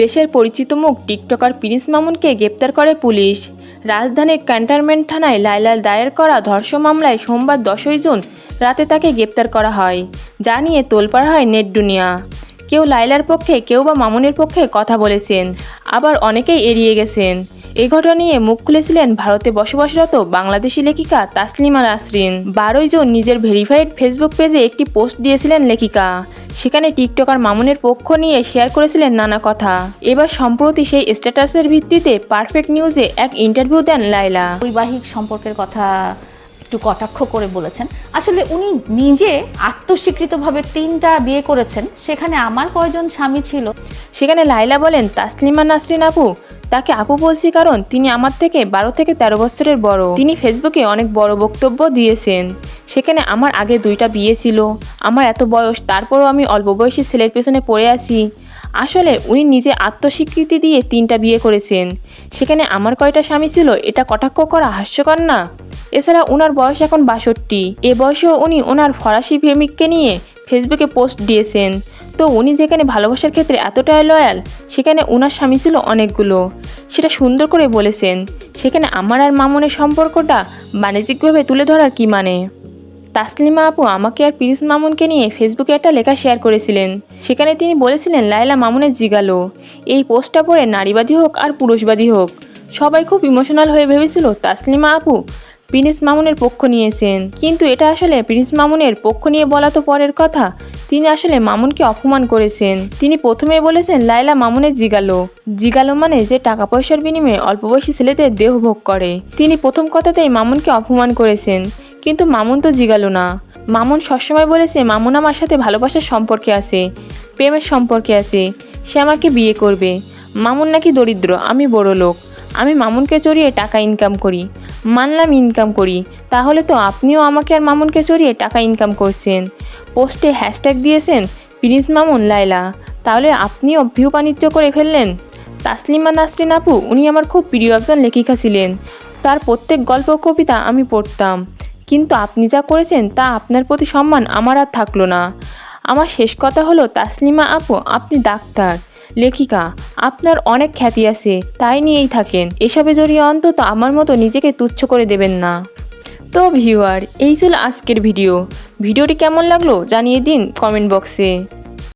দেশের পরিচিত মুখ টিকটকার প্রিন্স মামুনকে গ্রেপ্তার করে পুলিশ। রাজধানীর ক্যান্টনমেন্ট থানায় লাইলাল দায়ের করা ধর্ষণ মামলায় সোমবার দশই জুন রাতে তাকে গ্রেপ্তার করা হয়, যা নিয়ে তোলপাড় হয় নেট দুনিয়া। কেউ লাইলার পক্ষে, কেউ বা মামুনের পক্ষে কথা বলেছেন, আবার অনেকেই এড়িয়ে গেছেন। এ ঘটনা নিয়ে মুখ খুলেছিলেন ভারতে বসবাসরত বাংলাদেশি লেখিকা তাসলিমা নাসরিন। বারোই জুন নিজের ভেরিফাইড ফেসবুক পেজে একটি পোস্ট দিয়েছিলেন লেখিকা। সেখানে টিকটকার মামুনের পক্ষ নিয়ে শেয়ার করেছিলেন নানা কথা। এবার সম্প্রতি সেই স্ট্যাটাসের ভিত্তিতে পারফেক্ট নিউজে এক ইন্টারভিউ দেন লাইলা বৈবাহিক সম্পর্কের কথা একটু কটাক্ষ করে বলেছেন। আসলে উনি নিজে আত্মস্বীকৃতভাবে তিনটা বিয়ে করেছেন। সেখানে আমার কয়জন স্বামী ছিল? সেখানে লাইলা বলেন তাসলিমা নাসরিন আপু তাকে আপু বলছি কারণ তিনি আমার থেকে বারো থেকে তেরো বছরের বড়। তিনি ফেসবুকে অনেক বড় বক্তব্য দিয়েছেন। সেখানে আমার আগে দুইটা বিয়ে ছিল। আমার এত বয়স, তারপরও আমি অল্প বয়সী ছেলের পেছনে পড়ে আছি। আসলে উনি নিজে আত্মস্বীকৃতি দিয়ে তিনটা বিয়ে করেছেন। সেখানে আমার কয়টা স্বামী ছিল, এটা কটাক্ষ করা হাস্যকর না? এছাড়া ওনার বয়স এখন বাষট্টি। এ বয়সেও উনি ওনার ফরাসি প্রেমিককে নিয়ে ফেসবুকে পোস্ট দিয়েছেন। তো উনি যেখানে ভালোবাসার ক্ষেত্রে এতটাই লয়াল, সেখানে ওনার স্বামী ছিল অনেকগুলো। সেটা সুন্দর করে বলেছেন। সেখানে আমার আর মামনের সম্পর্কটা বাণিজ্যিকভাবে তুলে ধরার কি মানে? তাসলিমা আপু আমাকে আর পিরিস মামুনকে নিয়ে ফেসবুকে একটা লেখা শেয়ার করেছিলেন। সেখানে তিনি বলেছিলেন লাইলা মামুনের জিগালো। এই পোস্টটা পড়ে নারীবাদী হোক আর পুরুষবাদী হোক। সবাই খুব ইমোশনাল হয়ে ভেবেছিল তাসলিমা আপু প্রিন্স মামুনের পক্ষ নিয়েছেন। কিন্তু এটা আসলে প্রিন্স মামুনের পক্ষ নিয়ে বলা তো পরের কথা। তিনি আসলে মামুনকে অপমান করেছেন। তিনি প্রথমে বলেছেন লাইলা মামুনের জিগালো। জিগালো মানে যে টাকা পয়সার বিনিময়ে অল্প বয়সী ছেলেদের দেহ ভোগ করে। তিনি প্রথম কথাতেই মামুনকে অপমান করেছেন। কিন্তু মামুন তো জিগালো না। মামুন সবসময় বলেছে, মামুন আমার সাথে ভালোবাসার সম্পর্কে আছে, প্রেমের সম্পর্কে আছে, সে আমাকে বিয়ে করবে। মামুন নাকি দরিদ্র, আমি বড় লোক। আমি মামুনকে চড়িয়ে টাকা ইনকাম করি। মানলাম ইনকাম করি। তাহলে তো আপনিও আমাকে আর মামুনকে চড়িয়ে টাকা ইনকাম করছেন। পোস্টে হ্যাশট্যাগ দিয়েছেন, প্রিন্স মামুন লাইলা তাহলে আপনিও ভিউ বাণিজ্য করে ফেললেন? তাসলিমা নাসরিন আপু, উনি আমার খুব প্রিয় একজন লেখিকা ছিলেন। তার প্রত্যেক গল্প কবিতা আমি পড়তাম। কিন্তু আপনি যা করেছেন তা আপনার প্রতি সম্মান আমার আর থাকল না। আমার শেষ কথা হলো, তাসলিমা আপু, আপনি ডাক্তার, লেখিকা, আপনার অনেক খ্যাতি আছে, তাই নিয়েই থাকেন। এসবে জড়িয়ে অন্তত আমার মতো নিজেকে তুচ্ছ করে দেবেন না। তো ভিউয়ার, এই ছিল আজকের ভিডিও। ভিডিওটি কেমন লাগল জানিয়ে দিন কমেন্ট বক্সে।